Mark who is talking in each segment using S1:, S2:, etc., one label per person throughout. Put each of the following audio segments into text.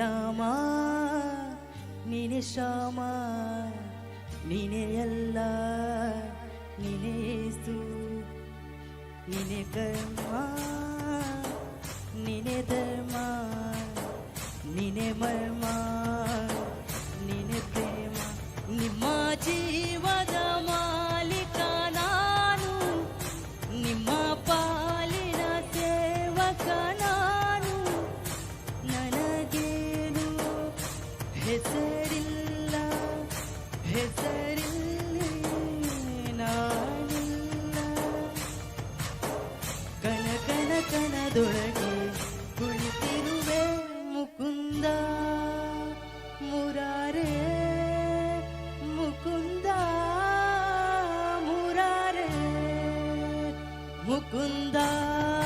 S1: ராமா நீனே ஷாமா நீனே எல்லா நீனே சு நீனே கர்மா நீனே தர்மா நீனே மர்மா. 僕んだ。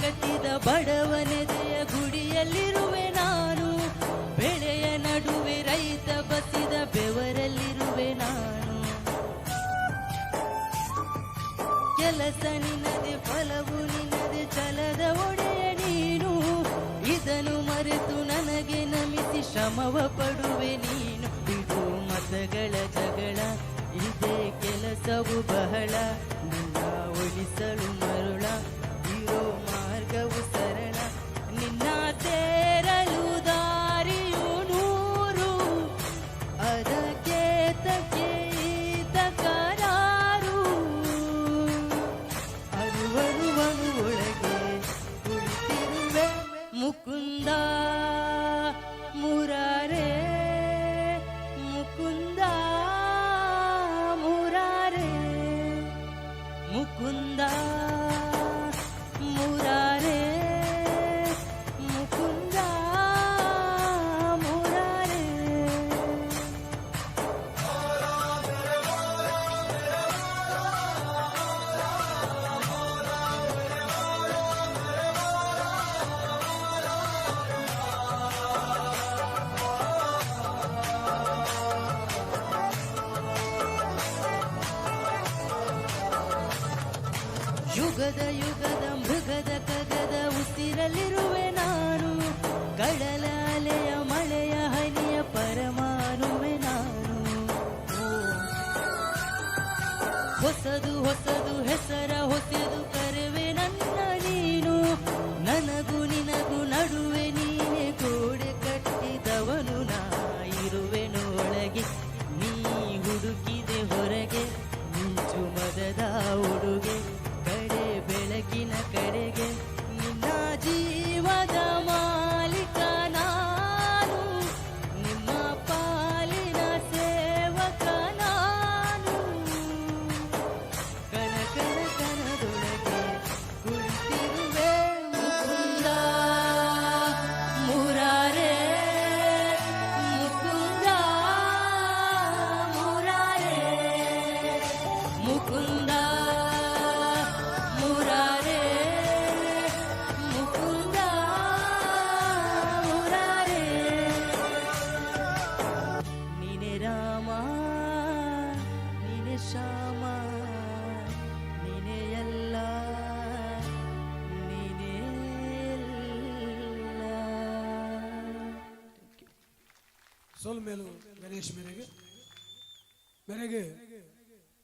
S1: ಕಟ್ಟಿದ ಬಡವನೆದೆಯ ಗುಡಿಯಲ್ಲಿರುವೆ ನಾನು. ಬೆಳೆಯ ನಡುವೆ ರೈತ ಬಸಿದ ಬೆವರಲ್ಲಿರುವೆ ನಾನು. ಕೆಲಸ ನಿನ್ನದೆ ಫಲವು ನಿನ್ನದೆ ಚಲದ ಒಡೆಯ ನೀನು. ಇದನ್ನು ಮರೆತು ನನಗೆ ನಮಿಸಿ ಶ್ರಮವ ಪಡುವೆ ನೀನು. ಇದು ಮತಗಳ ಜಗಳ, ಇದೇ ಕೆಲಸವು ಬಹಳ. ನಿನ್ನ ಉಳಿಸಲು ಮರುಳ, ಇರೋ ter. ಯುಗದ ಯುಗದ ಮೃಗದ ಕಗದ ಉಸಿರಲ್ಲಿರುವೆ ನಾನು. ಕಡಲ ಅಲೆಯ ಮಳೆಯ ಹನಿಯ ಪರಮಾನುವೆ ನಾನು. ಹೊಸದು ಹೊಸದು Mukunda murare Mukunda murare. Nine Rama Nine Shama Nine Yalla Nine Yalla.
S2: Sol melu Ganesh merege merege